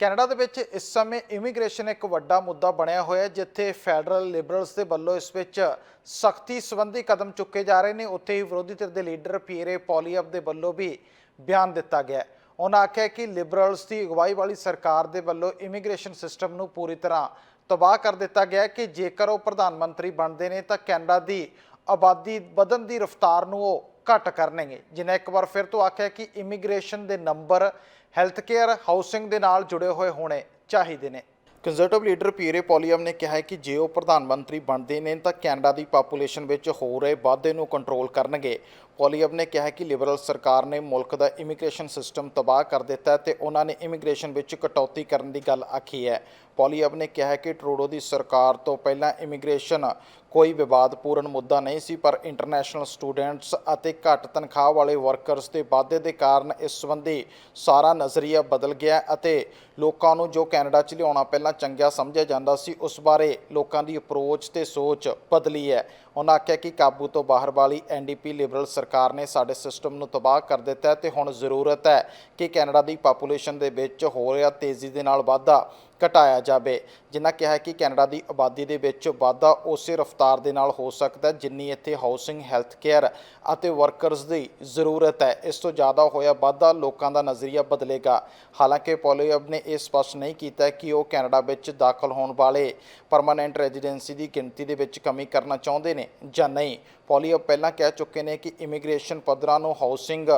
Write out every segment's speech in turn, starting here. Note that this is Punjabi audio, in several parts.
ਕੈਨੇਡਾ ਦੇ ਵਿੱਚ ਇਸ ਸਮੇਂ ਇਮੀਗ੍ਰੇਸ਼ਨ ਇੱਕ ਵੱਡਾ ਮੁੱਦਾ ਬਣਿਆ ਹੋਇਆ ਹੈ, ਜਿੱਥੇ ਫੈਡਰਲ ਲਿਬਰਲਸ ਦੇ ਵੱਲੋਂ ਇਸ ਵਿੱਚ ਸਖਤੀ ਸੰਬੰਧੀ ਕਦਮ ਚੁੱਕੇ ਜਾ ਰਹੇ ਨੇ ਉੱਥੇ ਹੀ ਵਿਰੋਧੀ ਧਿਰ ਦੇ ਲੀਡਰ ਪੀਰੇ ਪੋਲੀਅਬ ਦੇ ਵੱਲੋਂ ਵੀ ਬਿਆਨ ਦਿੱਤਾ ਗਿਆ ਹੈ। ਉਹਨਾਂ ਆਖਿਆ ਕਿ ਲਿਬਰਲਸ ਦੀ ਅਗਵਾਈ ਵਾਲੀ ਸਰਕਾਰ ਦੇ ਵੱਲੋਂ ਇਮੀਗ੍ਰੇਸ਼ਨ ਸਿਸਟਮ ਨੂੰ ਪੂਰੀ ਤਰ੍ਹਾਂ ਤਬਾਹ ਕਰ ਦਿੱਤਾ ਗਿਆ ਹੈ ਕਿ ਜੇਕਰ ਉਹ ਪ੍ਰਧਾਨ ਮੰਤਰੀ ਬਣਦੇ ਨੇ ਤਾਂ ਕੈਨੇਡਾ ਦੀ ਆਬਾਦੀ ਵਧਣ ਦੀ ਰਫ਼ਤਾਰ ਨੂੰ ਉਹ ਘੱਟ ਕਰਨਗੇ। ਜਿਨ੍ਹਾਂ ਇੱਕ ਵਾਰ ਫਿਰ ਤੋਂ ਆਖਿਆ ਕਿ ਇਮੀਗ੍ਰੇਸ਼ਨ ਦੇ ਨੰਬਰ ਹੈਲਥ ਕੇਅਰ ਹਾਊਸਿੰਗ ਦੇ ਨਾਲ ਜੁੜੇ ਹੋਏ ਹੋਣੇ ਚਾਹੀਦੇ ਨੇ। ਕੰਜ਼ਰਵੇਟਿਵ ਲੀਡਰ ਪੀਰੇ ਪੋਲੀਅਮ ਨੇ ਕਿਹਾ ਕਿ ਜੇ ਉਹ ਪ੍ਰਧਾਨ ਮੰਤਰੀ ਬਣਦੇ ਨੇ ਤਾਂ ਕੈਨੇਡਾ ਦੀ ਪਾਪੂਲੇਸ਼ਨ ਵਿੱਚ ਹੋ ਰਹੇ ਵਾਧੇ ਨੂੰ ਕੰਟਰੋਲ ਕਰਨਗੇ। ਪੋਲੀਅਮ ਨੇ ਕਿਹਾ ਕਿ ਲਿਬਰਲ ਸਰਕਾਰ ਨੇ ਮੁਲਕ ਦਾ ਇਮੀਗ੍ਰੇਸ਼ਨ ਸਿਸਟਮ ਤਬਾਹ ਕਰ ਦਿੱਤਾ ਹੈ ਤੇ ਉਹਨਾਂ ਨੇ ਇਮੀਗ੍ਰੇਸ਼ਨ ਵਿੱਚ ਕਟੌਤੀ ਕਰਨ ਦੀ ਗੱਲ ਆਖੀ ਹੈ। ਪੋਲੀਅਮ ਨੇ ਕਿਹਾ ਕਿ ਟਰੂਡੋ ਦੀ ਸਰਕਾਰ ਤੋਂ ਪਹਿਲਾਂ ਇਮੀਗ੍ਰੇਸ਼ਨ ਕੋਈ ਵਿਵਾਦਪੂਰਨ ਮੁੱਦਾ ਨਹੀਂ ਸੀ, ਪਰ ਇੰਟਰਨੈਸ਼ਨਲ ਸਟੂਡੈਂਟਸ ਅਤੇ ਘੱਟ ਤਨਖਾਹ ਵਾਲੇ ਵਰਕਰਸ ਦੇ ਵਾਧੇ ਦੇ ਕਾਰਨ ਇਸ ਸੰਬੰਧੀ ਸਾਰਾ ਨਜ਼ਰੀਆ ਬਦਲ ਗਿਆ ਅਤੇ ਲੋਕਾਂ ਨੂੰ ਜੋ ਕੈਨੇਡਾ 'ਚ ਲਿਆਉਣਾ ਪਹਿਲਾਂ ਚੰਗਾ ਸਮਝਿਆ ਜਾਂਦਾ ਸੀ, ਉਸ ਬਾਰੇ ਲੋਕਾਂ ਦੀ ਅਪਰੋਚ ਤੇ ਸੋਚ ਬਦਲੀ ਹੈ। ਉਹਨਾਂ ਆਖਿਆ ਕਿ ਕਾਬੂ ਤੋਂ ਬਾਹਰ ਵਾਲੀ ਐਨਡੀਪੀ ਲਿਬਰਲ ਸਰਕਾਰ ਨੇ ਸਾਡੇ ਸਿਸਟਮ ਨੂੰ ਤਬਾਹ ਕਰ ਦਿੱਤਾ ਹੈ ਤੇ ਹੁਣ ਜ਼ਰੂਰਤ ਹੈ ਕਿ ਕੈਨੇਡਾ ਦੀ ਪਾਪੂਲੇਸ਼ਨ ਦੇ ਵਿੱਚ ਹੋ ਰਿਹਾ ਤੇਜ਼ੀ ਦੇ ਨਾਲ ਵਾਧਾ ਘਟਾਇਆ ਜਾਵੇ। ਜਿਨ੍ਹਾਂ ਕਿਹਾ ਕਿ ਕੈਨੇਡਾ ਦੀ ਆਬਾਦੀ ਦੇ ਵਿੱਚ ਵਾਧਾ ਉਸੇ ਰਫ਼ਤਾਰ ਦੇ ਨਾਲ ਹੋ ਸਕਦਾ ਜਿੰਨੀ ਇੱਥੇ ਹਾਊਸਿੰਗ ਹੈਲਥ ਕੇਅਰ ਅਤੇ ਵਰਕਰਸ ਦੀ ਜ਼ਰੂਰਤ ਹੈ। ਇਸ ਤੋਂ ਜ਼ਿਆਦਾ ਹੋਇਆ ਵਾਧਾ ਲੋਕਾਂ ਦਾ ਨਜ਼ਰੀਆ ਬਦਲੇਗਾ। ਹਾਲਾਂਕਿ ਪੋਲੀਅਬ ਨੇ ਇਹ ਸਪਸ਼ਟ ਨਹੀਂ ਕੀਤਾ ਕਿ ਉਹ ਕੈਨੇਡਾ ਵਿੱਚ ਦਾਖਲ ਹੋਣ ਵਾਲੇ ਪਰਮਾਨੈਂਟ ਰੈਜ਼ੀਡੈਂਸੀ ਦੀ ਗਿਣਤੀ ਦੇ ਵਿੱਚ ਕਮੀ ਕਰਨਾ ਚਾਹੁੰਦੇ ਨੇ ਜਾਂ ਨਹੀਂ। ਪੋਲੀਅਬ ਪਹਿਲਾਂ ਕਹਿ ਚੁੱਕੇ ਨੇ ਕਿ ਇਮੀਗ੍ਰੇਸ਼ਨ ਪੱਧਰਾਂ ਨੂੰ ਹਾਊਸਿੰਗ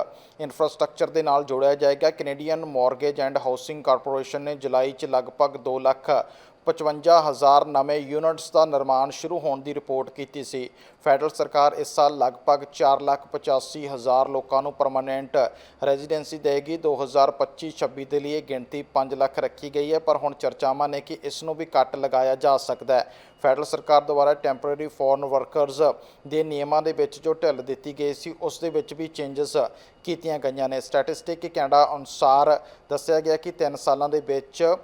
ਇਨਫਰਾਸਟ੍ਰਕਚਰ ਦੇ ਨਾਲ ਜੋੜਿਆ ਜਾਏਗਾ। Canadian mortgage and housing corporation ਨੇ ਜੁਲਾਈ 'ਚ ਲਗਭਗ 2 ਲੱਖ 55000 ਨਵੇਂ ਯੂਨਿਟਸ ਦਾ ਨਿਰਮਾਣ ਸ਼ੁਰੂ ਹੋਣ ਦੀ ਰਿਪੋਰਟ ਕੀਤੀ ਸੀ। ਫੈਡਰਲ ਸਰਕਾਰ ਇਸ ਸਾਲ ਲਗਭਗ 485000 ਲੋਕਾਂ ਨੂੰ ਪਰਮਾਨੈਂਟ ਰੈਜ਼ੀਡੈਂਸੀ ਦੇਗੀ। 2025-26 ਦੇ ਲਈ ਇਹ ਗਿਣਤੀ 5 ਲੱਖ ਰੱਖੀ ਗਈ ਹੈ, ਪਰ ਹੁਣ ਚਰਚਾਵਾਂ ਨੇ ਕਿ ਇਸ ਨੂੰ ਵੀ ਕੱਟ ਲਗਾਇਆ ਜਾ ਸਕਦਾ ਹੈ। ਫੈਡਰਲ ਸਰਕਾਰ ਦੁਆਰਾ ਟੈਂਪਰੇਰੀ ਫੋਰਨ ਵਰਕਰਸ ਦੇ ਨਿਯਮਾਂ ਦੇ ਵਿੱਚ ਜੋ ਢਿੱਲ ਦਿੱਤੀ ਗਈ ਸੀ, ਉਸ ਦੇ ਵਿੱਚ ਵੀ ਚੇਂਜਸ ਕੀਤੀਆਂ ਗਈਆਂ ਨੇ। ਸਟੈਟਿਸਟਿਕ ਕੈਨੇਡਾ ਅਨੁਸਾਰ ਦੱਸਿਆ ਗਿਆ ਕਿ 3 ਸਾਲਾਂ ਦੇ ਵਿੱਚ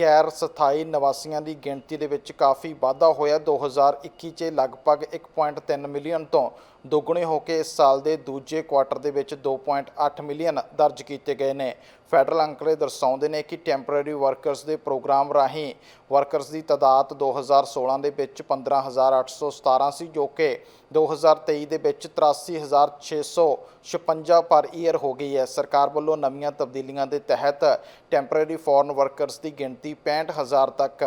ਗੈਰ ਸਥਾਈ ਨਿਵਾਸੀਆਂ ਦੀ ਗਿਣਤੀ ਦੇ ਵਿੱਚ ਕਾਫੀ ਵਾਧਾ ਹੋਇਆ। 2021 'ਚ ਲਗਭਗ 1.3 ਮਿਲੀਅਨ ਤੋਂ ਦੁੱਗਣੇ ਹੋ ਕੇ ਇਸ ਸਾਲ ਦੇ ਦੂਜੇ ਕੁਆਟਰ ਦੇ ਵਿੱਚ 2.8 ਮਿਲੀਅਨ ਦਰਜ ਕੀਤੇ ਗਏ ਨੇ। ਫੈਡਰਲ ਅੰਕੜੇ ਦਰਸਾਉਂਦੇ ਨੇ ਕਿ ਟੈਂਪਰੇਰੀ ਵਰਕਰਸ ਦੇ ਪ੍ਰੋਗਰਾਮ ਰਾਹੀਂ ਵਰਕਰਸ ਦੀ ਤਾਦਾਦ 2016 ਦੇ ਵਿੱਚ 15817 ਸੀ ਜੋ ਕਿ 2023 ਦੇ ਵਿੱਚ 83656 ਪਰ ਈਅਰ ਹੋ ਗਈ ਹੈ। ਸਰਕਾਰ ਵੱਲੋਂ ਨਵੀਆਂ ਤਬਦੀਲੀਆਂ ਦੇ ਤਹਿਤ ਟੈਂਪਰੇਰੀ ਫੋਰਨ ਵਰਕਰਸ ਦੀ ਗਿਣਤੀ 65000 ਤੱਕ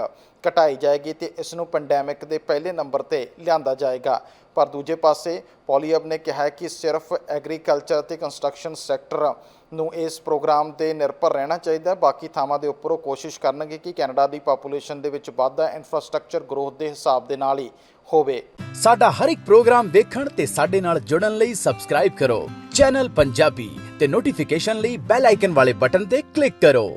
ਘਟਾਈ ਜਾਏਗੀ ਤੇ ਇਸ ਨੂੰ ਪੈਂਡੈਮਿਕ ਦੇ ਪਹਿਲੇ ਨੰਬਰ ਤੇ ਲਿਆਂਦਾ ਜਾਏਗਾ। ਪਰ ਦੂਜੇ ਪਾਸੇ ਪੋਲੀਅਬ ਨੇ ਕਿਹਾ ਕਿ ਸਿਰਫ ਐਗਰੀਕਲਚਰ ਅਤੇ ਕੰਸਟਰਕਸ਼ਨ ਸੈਕਟਰ ਨੂੰ ਇਸ ਪ੍ਰੋਗਰਾਮ ਤੇ ਨਿਰਭਰ ਰਹਿਣਾ ਚਾਹੀਦਾ ਹੈ। ਬਾਕੀ ਥਾਵਾਂ ਦੇ ਉੱਪਰ ਉਹ ਕੋਸ਼ਿਸ਼ ਕਰਨਗੇ ਕਿ ਕੈਨੇਡਾ ਦੀ ਪਾਪੂਲੇਸ਼ਨ ਦੇ ਵਿੱਚ ਵਾਧਾ ਇਨਫਰਾਸਟ੍ਰਕਚਰ ਗਰੋਥ ਦੇ ਹਿਸਾਬ ਦੇ ਨਾਲ ਹੀ ਹੋਵੇ। ਸਾਡਾ ਹਰ ਇੱਕ ਪ੍ਰੋਗਰਾਮ ਦੇਖਣ ਤੇ ਸਾਡੇ ਨਾਲ ਜੁੜਨ ਲਈ ਸਬਸਕ੍ਰਾਈਬ ਕਰੋ। ਚੈਨਲ ਪੰਜਾਬੀ ਤੇ ਨੋਟੀਫਿਕੇਸ਼ਨ ਲਈ ਬੈਲ ਆਈਕਨ ਵਾਲੇ ਬਟਨ ਤੇ ਕਲਿੱਕ ਕਰੋ।